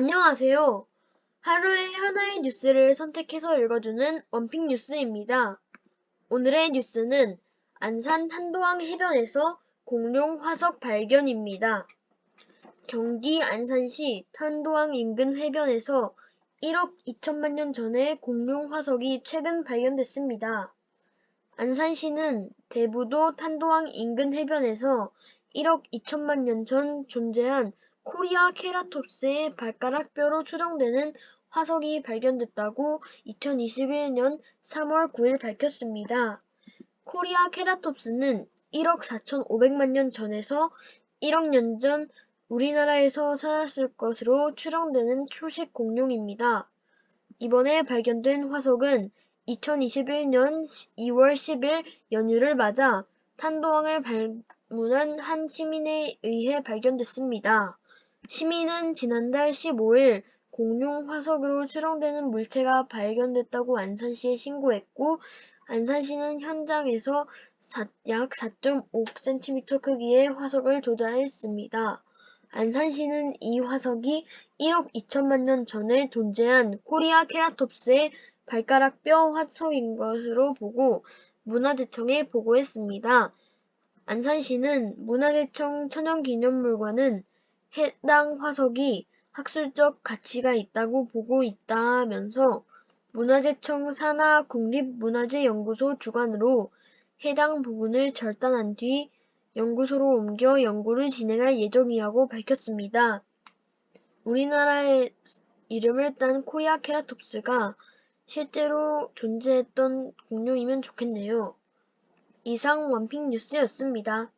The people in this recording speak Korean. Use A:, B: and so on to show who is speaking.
A: 안녕하세요. 하루에 하나의 뉴스를 선택해서 읽어주는 원픽 뉴스입니다. 오늘의 뉴스는 안산 탄도항 해변에서 공룡 화석 발견입니다. 경기 안산시 탄도항 인근 해변에서 1억 2천만 년 전의 공룡 화석이 최근 발견됐습니다. 안산시는 대부도 탄도항 인근 해변에서 1억 2천만 년 전 존재한 코리아 케라톱스의 발가락 뼈로 추정되는 화석이 발견됐다고 2021년 3월 9일 밝혔습니다. 코리아 케라톱스는 1억 4,500만 년 전에서 1억 년 전 우리나라에서 살았을 것으로 추정되는 초식 공룡입니다. 이번에 발견된 화석은 2021년 2월 10일 연휴를 맞아 탄도항을 방문한 한 시민에 의해 발견됐습니다. 시민은 지난달 15일 공룡 화석으로 추정되는 물체가 발견됐다고 안산시에 신고했고 안산시는 현장에서 약 4.5cm 크기의 화석을 조사했습니다. 안산시는 이 화석이 1억 2천만 년 전에 존재한 코리아 케라톱스의 발가락 뼈 화석인 것으로 보고 문화재청에 보고했습니다. 안산시는 문화재청 천연기념물관은 해당 화석이 학술적 가치가 있다고 보고 있다면서 문화재청 산하 국립문화재연구소 주관으로 해당 부분을 절단한 뒤 연구소로 옮겨 연구를 진행할 예정이라고 밝혔습니다. 우리나라의 이름을 딴 코리아 케라톱스가 실제로 존재했던 공룡이면 좋겠네요. 이상 원픽 뉴스였습니다.